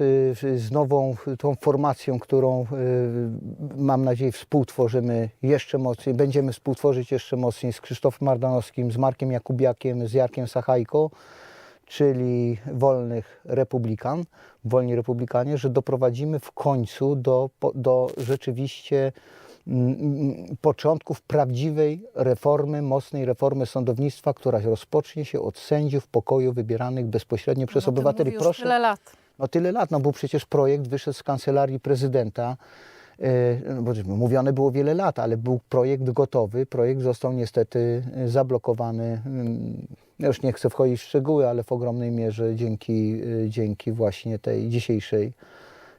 y, z nową tą formacją, którą y, mam nadzieję współtworzymy jeszcze mocniej, będziemy współtworzyć jeszcze mocniej z Krzysztofem Mardanowskim, z Markiem Jakubiakiem, z Jarkiem Sachajko, czyli Wolnych Republikan, Wolni Republikanie, że doprowadzimy w końcu do, do rzeczywiście mm, mm, początków prawdziwej reformy, mocnej reformy sądownictwa, która rozpocznie się od sędziów pokoju wybieranych bezpośrednio przez No, obywateli. już tyle lat. No tyle lat, no był przecież projekt, wyszedł z kancelarii prezydenta, e, no bo mówione było wiele lat, ale był projekt gotowy, projekt został niestety e, zablokowany, mm, już nie chcę wchodzić w szczegóły, ale w ogromnej mierze dzięki, e, dzięki właśnie tej dzisiejszej,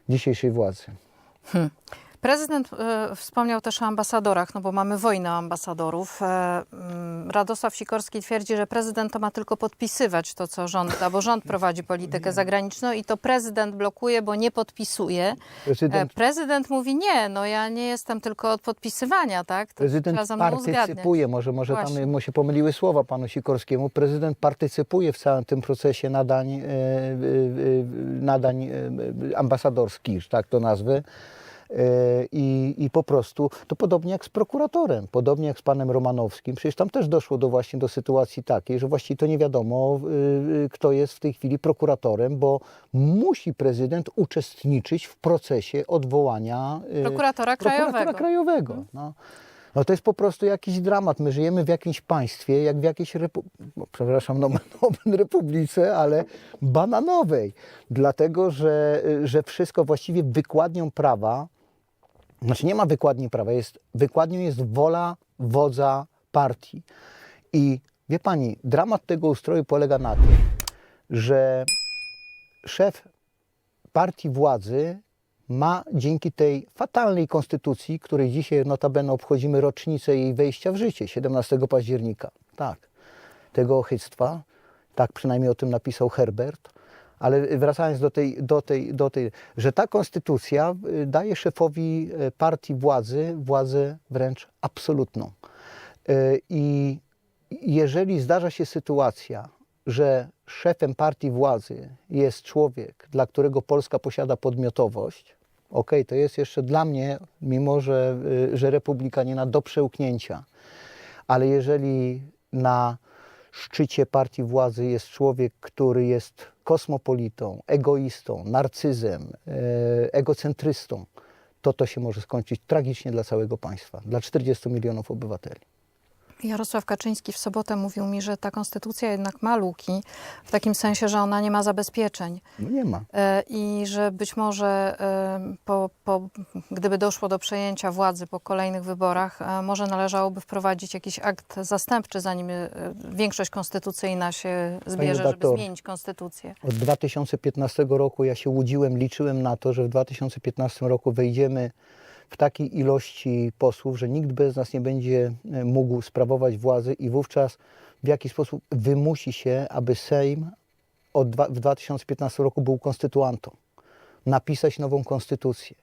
dzisiejszej władzy. Prezydent e, wspomniał też o ambasadorach, no bo mamy wojnę ambasadorów. E, mm, Radosław Sikorski twierdzi, że prezydent to ma tylko podpisywać to, co rząd, albo rząd prowadzi politykę zagraniczną i to prezydent blokuje, bo nie podpisuje. E, Prezydent, prezydent mówi nie, no ja nie jestem tylko od podpisywania, tak? To prezydent partycypuje, może, może tam Właśnie. mu się pomyliły słowa panu Sikorskiemu, prezydent partycypuje w całym tym procesie nadań, e, nadań ambasadorskich, tak to nazwę. E, I, I po prostu to podobnie jak z prokuratorem, podobnie jak z panem Romanowskim. Przecież tam też doszło do właśnie do sytuacji takiej, że właściwie to nie wiadomo, y, y, kto jest w tej chwili prokuratorem, bo musi prezydent uczestniczyć w procesie odwołania y, Prokuratora prokuratora krajowego. krajowego. No. No to jest po prostu jakiś dramat. My żyjemy w jakimś państwie, jak w jakiejś, repu- no, przepraszam, no, no, republice, ale bananowej. Dlatego, że, że wszystko właściwie wykładnią prawa, znaczy nie ma wykładni prawa, jest, wykładnią jest wola wodza partii. I wie pani, dramat tego ustroju polega na tym, że szef partii władzy ma dzięki tej fatalnej konstytucji, której dzisiaj notabene obchodzimy rocznicę jej wejścia w życie, 17 października, tak, tego ochyctwa, tak przynajmniej o tym napisał Herbert, ale wracając do tej, do tej, do tej że ta konstytucja y, daje szefowi y, partii władzy władzę wręcz absolutną. Y, I jeżeli zdarza się sytuacja, że szefem partii władzy jest człowiek, dla którego Polska posiada podmiotowość, okej, to jest jeszcze dla mnie, mimo że, że republikanina, do przełknięcia. Ale jeżeli na szczycie partii władzy jest człowiek, który jest kosmopolitą, egoistą, narcyzem, e, egocentrystą, to to się może skończyć tragicznie dla całego państwa, dla 40 milionów obywateli. Jarosław Kaczyński w sobotę mówił mi, że ta konstytucja jednak ma luki, w takim sensie, że ona nie ma zabezpieczeń. No nie ma. E, I że być może, e, po, po, gdyby doszło do przejęcia władzy po kolejnych wyborach, e, może należałoby wprowadzić jakiś akt zastępczy, zanim większość konstytucyjna się zbierze, żeby redaktor. zmienić konstytucję. Od 2015 roku ja się łudziłem, liczyłem na to, że w 2015 roku wejdziemy w takiej ilości posłów, że nikt bez nas nie będzie e, mógł sprawować władzy i wówczas w jaki sposób wymusi się, aby Sejm od dwa, w 2015 roku był konstytuantą, napisać nową konstytucję.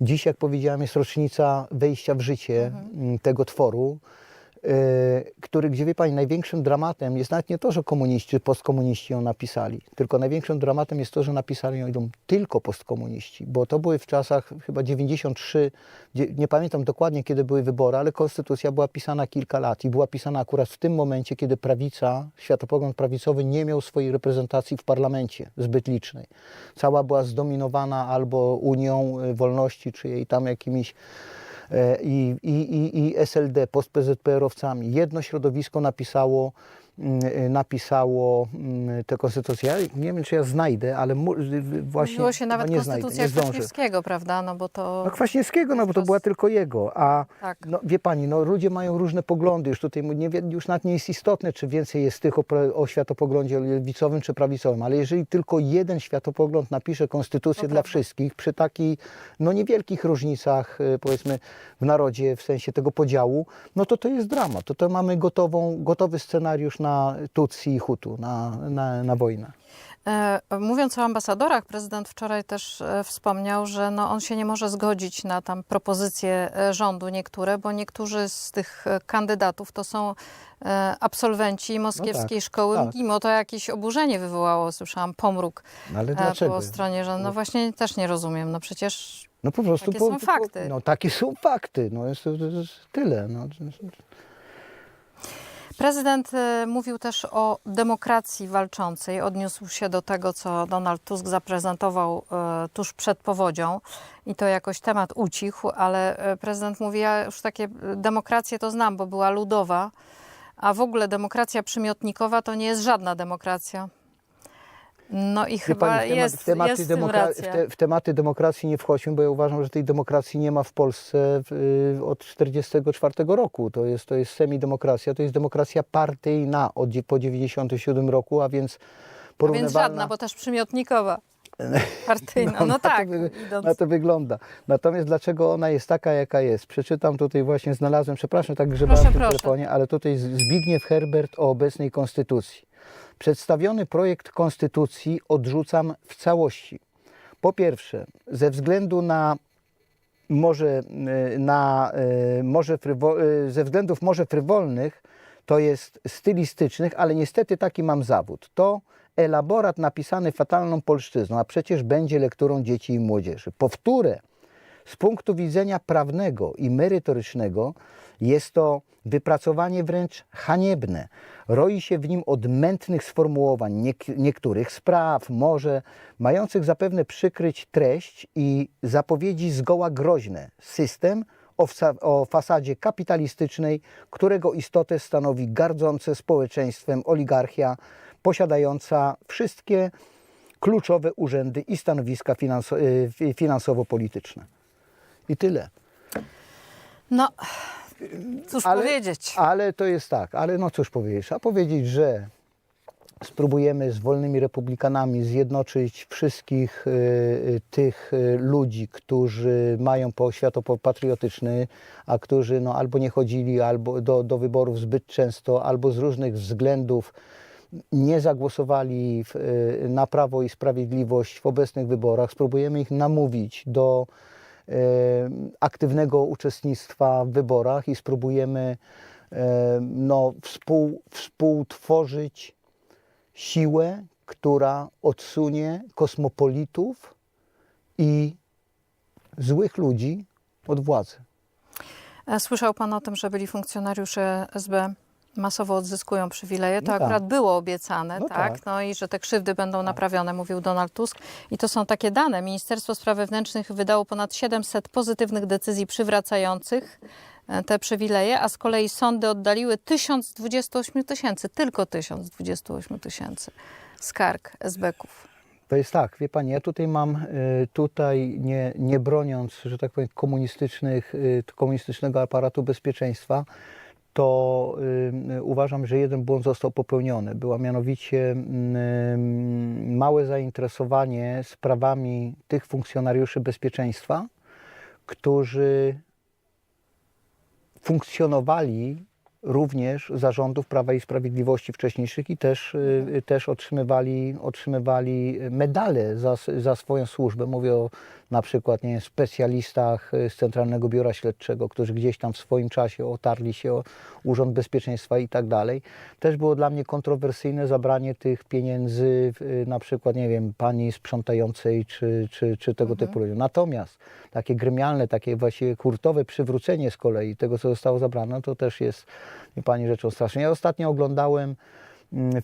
Dziś, jak powiedziałem, jest rocznica wejścia w życie m, tego tworu, który, gdzie wie Pani, największym dramatem jest nawet nie to, że komuniści postkomuniści ją napisali, tylko największym dramatem jest to, że napisali ją tylko postkomuniści, bo to były w czasach chyba 93, dzie- nie pamiętam dokładnie kiedy były wybory, ale konstytucja była pisana kilka lat i była pisana akurat w tym momencie, kiedy prawica, światopogląd prawicowy nie miał swojej reprezentacji w parlamencie zbyt licznej. Cała była zdominowana albo Unią y, Wolności, czy jej tam jakimiś i, i, i, i SLD, post-PZPR-owcami. Jedno środowisko napisało, e, napisało mm, tę konstytucję. Ja nie wiem, czy ja znajdę, ale y, właśnie Mówiło się nawet nie konstytucja. Kwaśniewskiego, prawda? No bo to... No Kwaśniewskiego, no bo to była tylko jego, a Tak. no, wie pani, no ludzie mają różne poglądy, już tutaj nie, już nawet nie jest istotne, czy więcej jest tych o, o światopoglądzie lewicowym czy prawicowym, ale jeżeli tylko jeden światopogląd napisze konstytucję To dla wszystkich, przy takich no niewielkich różnicach y, powiedzmy w narodzie, w sensie tego podziału, no to to jest dramat, to to mamy gotową, gotowy scenariusz na Tutsi i Hutu, na, na, na wojnę. E, Mówiąc o ambasadorach, prezydent wczoraj też e, wspomniał, że no on się nie może zgodzić na tam propozycje e, rządu niektóre, bo niektórzy z tych kandydatów to są absolwenci moskiewskiej szkoły tak. MGIMO. To jakieś oburzenie wywołało, słyszałam, pomruk No ale dlaczego? po stronie rządu. No właśnie też nie rozumiem. No przecież No po prostu Takie po, są po- fakty. No takie są fakty. No jest, to, to jest tyle. No. Prezydent e, mówił też o demokracji walczącej. Odniósł się do tego, co Donald Tusk zaprezentował e, tuż przed powodzią i to jakoś temat ucichł, ale e, prezydent mówi, ja już takie demokracje to znam, bo była ludowa, a w ogóle demokracja przymiotnikowa to nie jest żadna demokracja. No i Wie chyba pani, w jest, w, tematy jest w w, te, w tematy demokracji nie wchodźmy, bo ja uważam, że tej demokracji nie ma w Polsce y, od 1944 roku. To jest, to jest semidemokracja, to jest demokracja partyjna od, po 1997 roku, a więc A więc porównywalna... żadna, bo też przymiotnikowa. Partyjna, no, na tak. To idąc- na to wygląda. Natomiast dlaczego ona jest taka, jaka jest? Przeczytam tutaj właśnie, znalazłem, przepraszam, tak grzebałem Proszę, w tym proszę. telefonie, ale tutaj Zbigniew Herbert o obecnej konstytucji. Przedstawiony projekt konstytucji odrzucam w całości. Po pierwsze, ze względu na może, y, na, y, może y, ze względów może frywolnych, to jest stylistycznych, ale niestety taki mam zawód. To elaborat napisany fatalną polszczyzną, a przecież będzie lekturą dzieci i młodzieży. Powtórę, z punktu widzenia prawnego i merytorycznego jest to wypracowanie wręcz haniebne. Roi się w nim od mętnych sformułowań niek- niektórych spraw, może mających zapewne przykryć treść i zapowiedzi zgoła groźne. System o, o fasadzie kapitalistycznej, którego istotę stanowi gardzące społeczeństwem oligarchia posiadająca wszystkie kluczowe urzędy i stanowiska y, fi- finansowo-polityczne. I tyle. No, cóż Ale- powiedzieć. Ale to jest tak, ale no cóż powiedzieć, trzeba powiedzieć, że spróbujemy z wolnymi republikanami zjednoczyć wszystkich y, y, tych y, ludzi, którzy mają poświatopatriotyczny, a którzy no, albo nie chodzili albo do, do wyborów zbyt często, albo z różnych względów nie zagłosowali w, y, na Prawo i Sprawiedliwość w obecnych wyborach. Spróbujemy ich namówić do aktywnego uczestnictwa w wyborach i spróbujemy no, współ, współtworzyć siłę, która odsunie kosmopolitów i złych ludzi od władzy. Słyszał Pan o tym, że byli funkcjonariusze SB masowo odzyskują przywileje. To No tak. akurat było obiecane, No tak? tak. No i że te krzywdy będą naprawione, mówił Donald Tusk. I to są takie dane. Ministerstwo Spraw Wewnętrznych wydało ponad 700 pozytywnych decyzji przywracających e, te przywileje, a z kolei sądy oddaliły 1028 tysięcy, tylko 1028 tysięcy skarg SB-ków. To jest tak, wie Pani, ja tutaj mam, y, tutaj nie, nie broniąc, że tak powiem, komunistycznych, y, komunistycznego aparatu bezpieczeństwa, to y, uważam, że jeden błąd został popełniony. Była mianowicie mm, małe zainteresowanie sprawami tych funkcjonariuszy bezpieczeństwa, którzy funkcjonowali również zarządów Prawa i Sprawiedliwości wcześniejszych i też, y, też otrzymywali, otrzymywali medale za, za swoją służbę. Mówię o na przykład nie wiem, specjalistach y, z Centralnego Biura Śledczego, którzy gdzieś tam w swoim czasie otarli się o Urząd Bezpieczeństwa i tak dalej. Też było dla mnie kontrowersyjne zabranie tych pieniędzy y, na przykład, nie wiem, pani sprzątającej czy, czy, czy tego typu ludziom. Natomiast takie gremialne, takie właściwie hurtowe przywrócenie z kolei tego, co zostało zabrane, to też jest, wie pani, rzeczą straszną. Ja ostatnio oglądałem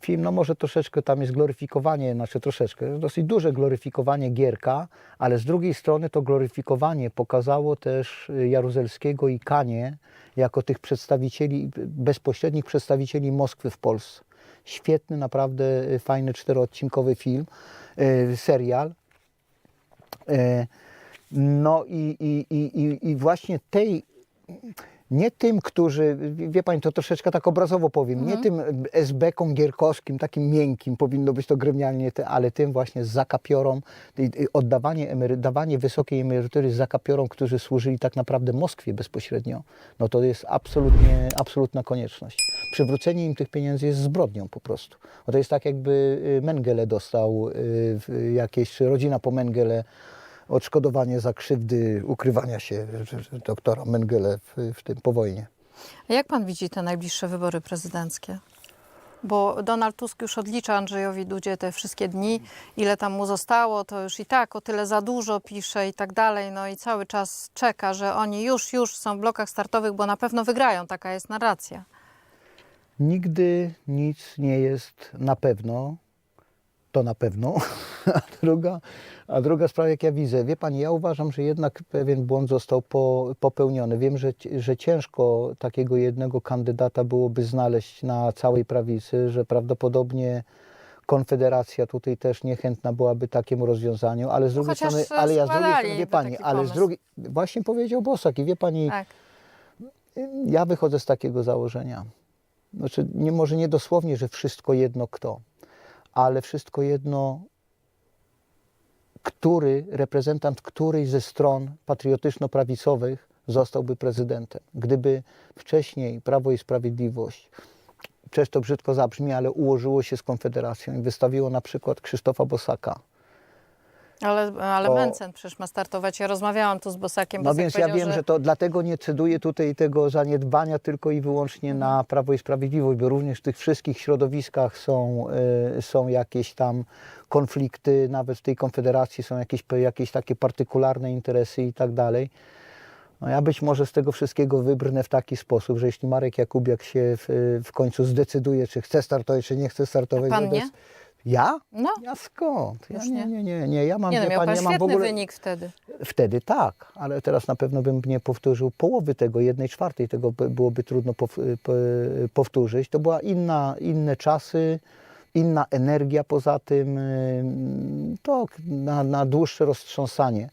film, no może troszeczkę tam jest gloryfikowanie, znaczy troszeczkę, dosyć duże gloryfikowanie Gierka, ale z drugiej strony to gloryfikowanie pokazało też y, Jaruzelskiego i Kanie jako tych przedstawicieli, bezpośrednich przedstawicieli Moskwy w Polsce. Świetny, naprawdę y, fajny czteroodcinkowy film, y, serial. No i, i, i- i właśnie tej, nie tym, którzy, wie Pani, to troszeczkę tak obrazowo powiem, nie tym SB-kom gierkowskim, takim miękkim, powinno być to gremialnie, ale tym właśnie zakapiorom, i- i oddawanie, emery, dawanie wysokiej emerytury zakapiorom, którzy służyli tak naprawdę Moskwie bezpośrednio, no to jest absolutnie, absolutna konieczność. przywrócenie im tych pieniędzy jest zbrodnią po prostu. Bo to jest tak, jakby y, Mengele dostał y, jakieś, rodzina po Mengele odszkodowanie za krzywdy ukrywania się doktora Mengele w, w tym po wojnie. A jak pan widzi te najbliższe wybory prezydenckie? Bo Donald Tusk już odlicza Andrzejowi Dudzie te wszystkie dni, ile tam mu zostało, to już i tak o tyle za dużo pisze i tak dalej. No i cały czas czeka, że oni już, już są w blokach startowych, bo na pewno wygrają. Taka jest narracja. Nigdy nic nie jest na pewno. To na pewno. A druga, a druga sprawa, jak ja widzę, wie pani, ja uważam, że jednak pewien błąd został po, popełniony. Wiem, że, że ciężko takiego jednego kandydata byłoby znaleźć na całej prawicy, że prawdopodobnie Konfederacja tutaj też niechętna byłaby takiemu rozwiązaniu, ale z drugiej chociaż strony, ale ja z drugiej strony, wie pani, taki ale z pomysł. drugiej, właśnie powiedział Bosak i wie pani, Tak. ja wychodzę z takiego założenia. Znaczy, nie, może nie dosłownie, że wszystko jedno kto, ale wszystko jedno, który reprezentant której ze stron patriotyczno-prawicowych zostałby prezydentem. Gdyby wcześniej Prawo i Sprawiedliwość, przecież to brzydko zabrzmi, ale ułożyło się z Konfederacją i wystawiło na przykład Krzysztofa Bosaka, Ale, ale To- Mencen przecież ma startować. Ja rozmawiałam tu z Bosakiem. No Bosak więc ja wiem, że... to dlatego nie ceduję tutaj tego zaniedbania tylko i wyłącznie na Prawo i Sprawiedliwość, bo również w tych wszystkich środowiskach są, y, są jakieś tam konflikty, nawet w tej konfederacji są jakieś, jakieś takie partykularne interesy i tak dalej. No ja być może z tego wszystkiego wybrnę w taki sposób, że jeśli Marek Jakubiak się w, w końcu zdecyduje, czy chce startować, czy nie chce startować. Pan wobec- nie? Ja? No, Ja skąd? Ja Już nie, nie? nie, nie, nie. Ja mam, nie no, wie miał pan ja mam w świetny ogóle... wynik wtedy. Wtedy tak, ale teraz na pewno bym nie powtórzył połowy tego, jednej czwartej tego by- byłoby trudno pow- po- powtórzyć. To była inna, inne czasy, inna energia poza tym, ym, to na, na dłuższe roztrząsanie.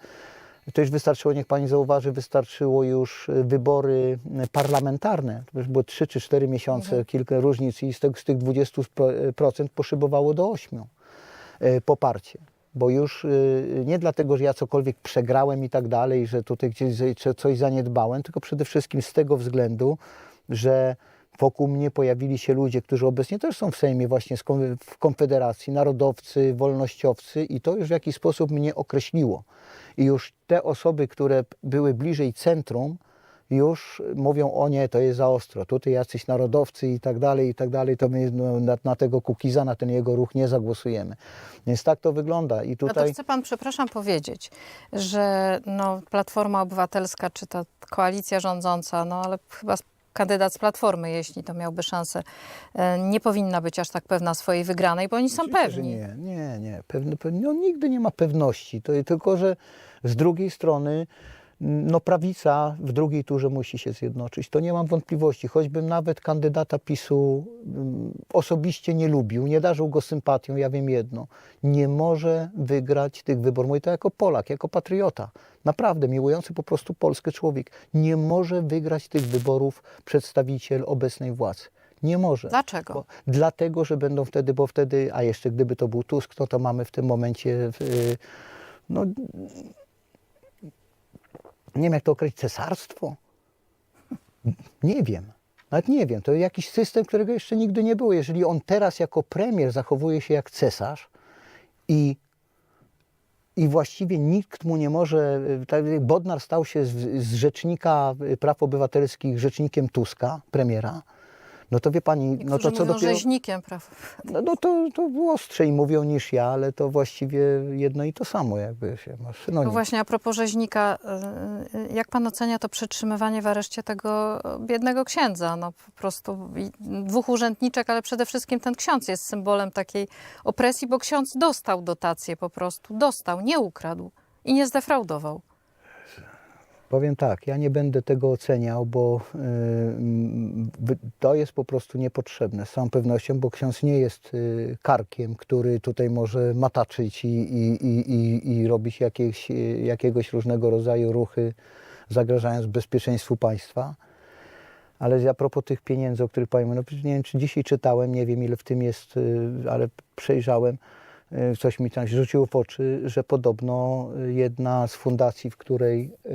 To już wystarczyło, niech Pani zauważy, wystarczyło już y, wybory y, parlamentarne. To już było 3 czy 4 miesiące, kilka różnic i z, tego, z tych 20% poszybowało do 8 e, poparcie. Bo już nie dlatego, że ja cokolwiek przegrałem i tak dalej, że tutaj gdzieś coś zaniedbałem, tylko przede wszystkim z tego względu, że wokół mnie pojawili się ludzie, którzy obecnie też są w Sejmie właśnie w Konfederacji, narodowcy, wolnościowcy i to już w jakiś sposób mnie określiło. I już te osoby, które były bliżej centrum, już mówią, o nie, to jest za ostro, tutaj jacyś narodowcy i tak dalej, i tak dalej, to my no, na, na tego Kukiza, na ten jego ruch nie zagłosujemy. Więc tak to wygląda i No to tutaj... chce pan, przepraszam, powiedzieć, że no, Platforma Obywatelska, czy ta koalicja rządząca, no ale chyba kandydat z Platformy, jeśli to miałby szansę, e, nie powinna być aż tak pewna swojej wygranej, bo oni są Oczywiście, pewni. Nie, nie, nie. Pewny, pewny, no, nigdy nie ma pewności. To, tylko, że z drugiej strony no, prawica w drugiej turze musi się zjednoczyć. To nie mam wątpliwości. Choćbym nawet kandydata PiSu mm, osobiście nie lubił, nie darzył go sympatią, ja wiem jedno. Nie może wygrać tych wyborów. Mówię to jako Polak, jako patriota. Naprawdę miłujący po prostu Polskę człowiek. Nie może wygrać tych wyborów przedstawiciel obecnej władzy. Nie może. Dlaczego? Bo, dlatego, że będą wtedy, bo wtedy, a jeszcze gdyby to był Tusk, no to mamy w tym momencie, y, no, nie wiem jak to określić, cesarstwo? Nie wiem. Nawet nie wiem. To jakiś system, którego jeszcze nigdy nie było. Jeżeli on teraz jako premier zachowuje się jak cesarz i i właściwie nikt mu nie może. tak jak Bodnar stał się z, z rzecznika praw obywatelskich rzecznikiem Tuska, premiera. No to wie pani, no Niektórzy to co mówią dopiero. rzeźnikiem, prawda? No, no to, to ostrzej mówią niż ja, ale to właściwie jedno i to samo, jakby się ma No właśnie, a propos rzeźnika, y, y, jak pan ocenia to przetrzymywanie w areszcie tego biednego księdza? No po prostu dwóch urzędniczek, ale przede wszystkim ten ksiądz jest symbolem takiej opresji, bo ksiądz dostał dotację po prostu, dostał, nie ukradł i nie zdefraudował. Powiem tak, ja nie będę tego oceniał, bo y, wy- to jest po prostu niepotrzebne z całą pewnością, bo ksiądz nie jest y, karkiem, który tutaj może mataczyć i, i, i, i, i robić jakieś, y, jakiegoś różnego rodzaju ruchy, zagrażając bezpieczeństwu państwa. Ale a propos tych pieniędzy, o których powiem, no nie wiem, czy dzisiaj czytałem, nie wiem ile w tym jest, y, ale przejrzałem. E, coś mi tam się rzuciło w oczy, że podobno jedna z fundacji, w której, e,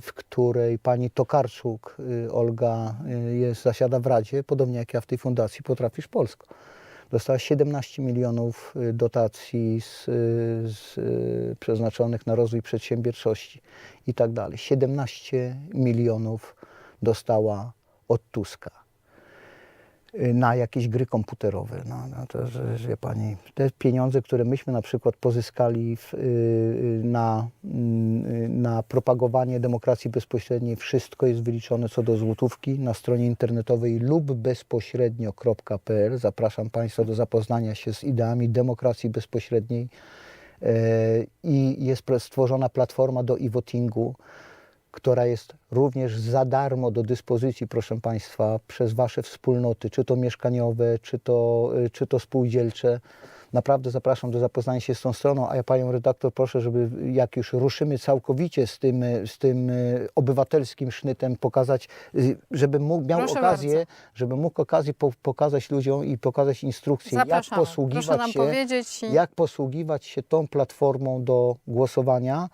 w której pani Tokarczuk, e, Olga, jest, zasiada w Radzie, podobnie jak ja w tej fundacji, potrafisz Polsko. Dostała 17 milionów dotacji z, z, przeznaczonych na rozwój przedsiębiorczości i tak dalej. 17 milionów dostała od Tuska na jakieś gry komputerowe. No, no to, że, że pani, te pieniądze, które myśmy na przykład pozyskali w, y, y, na, y, na propagowanie demokracji bezpośredniej, wszystko jest wyliczone co do złotówki na stronie internetowej lub bezpośrednio.pl. Zapraszam Państwa do zapoznania się z ideami demokracji bezpośredniej. E, I jest stworzona platforma do e-votingu, która jest również za darmo do dyspozycji, proszę Państwa, przez Wasze wspólnoty, czy to mieszkaniowe, czy to, y, czy to spółdzielcze. Naprawdę zapraszam do zapoznania się z tą stroną, a ja Panią redaktor proszę, żeby jak już ruszymy całkowicie z tym, y, z tym y, obywatelskim sznytem, pokazać, żeby mógł, miał Proszę okazję, bardzo. żeby mógł okazję po, pokazać ludziom i pokazać instrukcje, jak posługiwać się i- jak posługiwać się tą platformą do głosowania.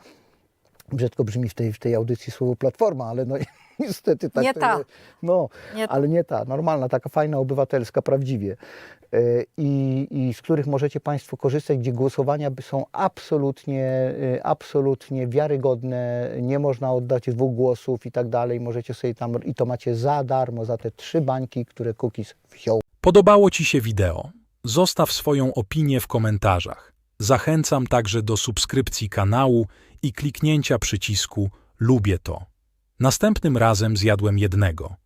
Brzydko brzmi w tej, w tej audycji słowo platforma, ale no niestety tak Nie ta. No, Nie ta. ale nie ta, normalna, taka fajna, obywatelska, prawdziwie. E, I, I z których możecie Państwo korzystać, gdzie głosowania by są absolutnie, e, absolutnie wiarygodne, nie można oddać dwóch głosów i tak dalej. Możecie sobie tam, i to macie za darmo, za te trzy bańki, które Cookies wziął. Podobało Ci się wideo? Zostaw swoją opinię w komentarzach. Zachęcam także do subskrypcji kanału i kliknięcia przycisku Lubię to. Następnym razem zjadłem jednego.